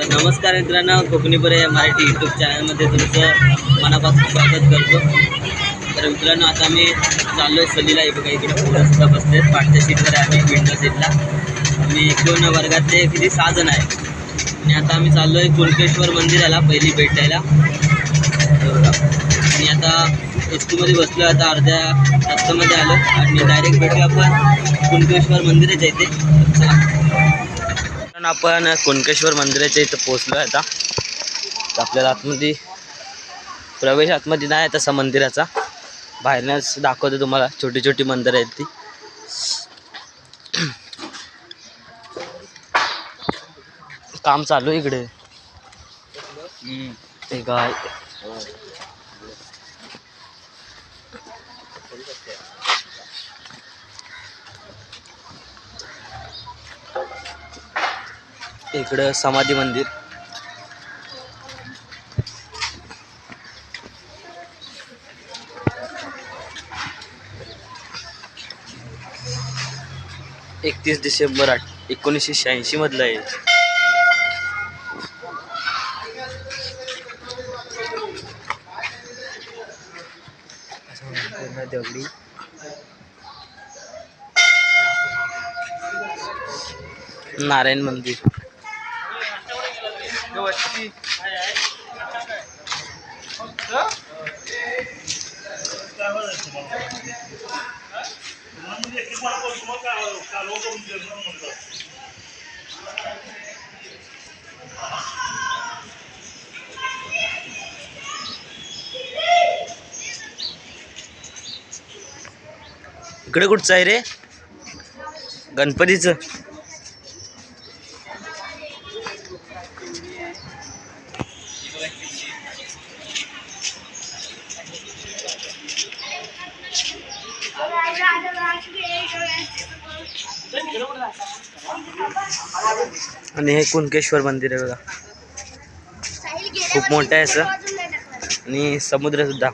तर नमस्कार मित्रांनो कोकणीपुरे या मराठी यूट्यूब चॅनलमध्ये तुमचं मनापासून स्वागत करतो. तर मित्रांनो आता मी चाललो आहे सलीला हे बघा इकडे पुढं सुद्धा बसले पाठच्या सीटवर आहे आम्ही विंडो सीटला आम्ही एक दोन वर्गातले किती सहा जण आहे. आणि आता आम्ही चाललो आहे कुणकेश्वर मंदिराला पहिली भेट द्यायला. आणि आता एस टीमध्ये बसलो आता अर्ध्या रस्त्यामध्ये आलो आणि डायरेक्ट भेटू आपण कुणकेश्वर मंदिराच्या इथे. चला. आपण कुणकेश्वर मंदिराच्या इथं पोचलो आहे आता. तर आपल्याला आतमध्ये प्रवेश आतमध्ये नाही आहे तसा मंदिराचा. बाहेरनंच दाखवतो तुम्हाला छोटी छोटी मंदिरं आहेत ती. काम चालू आहे इकडे. ते काय इकडं समाधी मंदिर. एकतीस डिसेंबर आठ एकोणीसशे शहाऐंशी मधलं आहे. दगडी नारायण मंदिर. इकडे कुठचं आहे रे? गणपतीचं. आणि हे कुणकेश्वर मंदिर आहे बघा. खूप मोठं आहे असं. आणि समुद्र सुद्धा.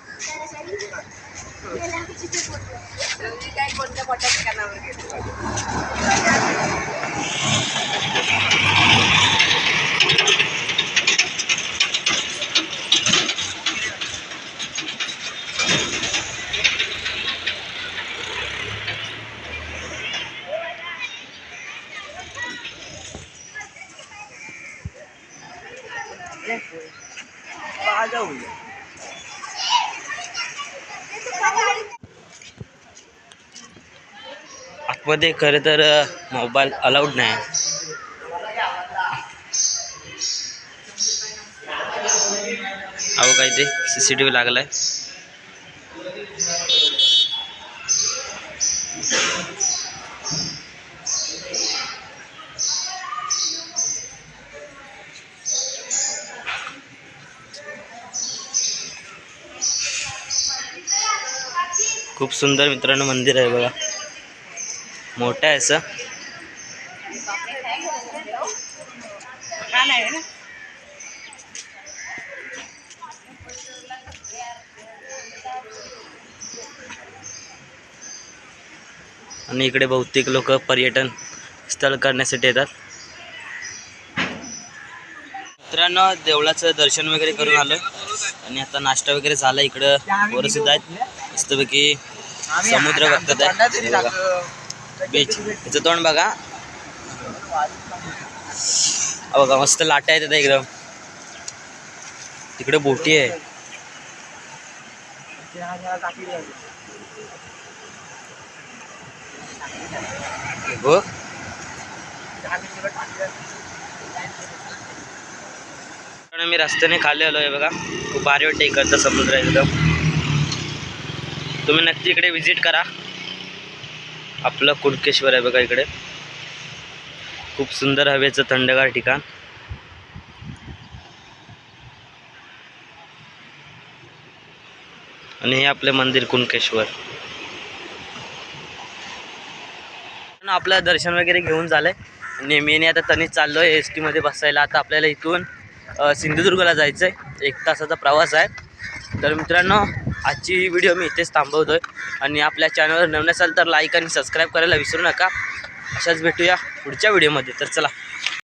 आतमध्ये खरं तर मोबाईल अलाउड नाही. अहो काय ते? सी सी टी व्ही लागलाय. खूप सुंदर मित्रांनो मंदिर आहे बघा. मोठं आहे असं. आणि इकडे बहुतेक लोक पर्यटन स्थळ करण्यासाठी येतात. मित्रांनो देवळाचं दर्शन वगैरे करून आलं आणि आता नाश्ता वगैरे झाला इकडं. वरसुद्धा आहेत. मस्तपैकी समुद्र बघतात आहे. हे. बीच याचं तोंड बघा. बघा मस्त लाटा आहेत आता एकदम तिकडे बोटी आहे. हे बघ. मी रस्त्याने खाली आलो आहे बघा. खूप भारी वाटतं इकडचं समुद्र आहे एकदम. तुम्ही नक्की इकडे विजिट करा. आपलं कुणकेश्वर आहे बघा इकडे. खूप सुंदर हवेचं थंडगार ठिकाण. आणि हे आपले मंदिर कुणकेश्वर आपलं दर्शन वगैरे घेऊन झालंय. नेहमी आता तनीच चाललो आहे एस टीमध्ये बसायला. आता आपल्याला इथून सिंधुदुर्गला जायचं आहे एक तासाचा प्रवास आहे. तर मित्रांनो आजची व्हिडिओ मी इथेच थांबवतो आहे आणि आपल्या चॅनलवर नवीन असाल तर लाईक आणि सबस्क्राईब करायला विसरू नका. अशाच भेटूया पुढच्या व्हिडिओमध्ये तर चला.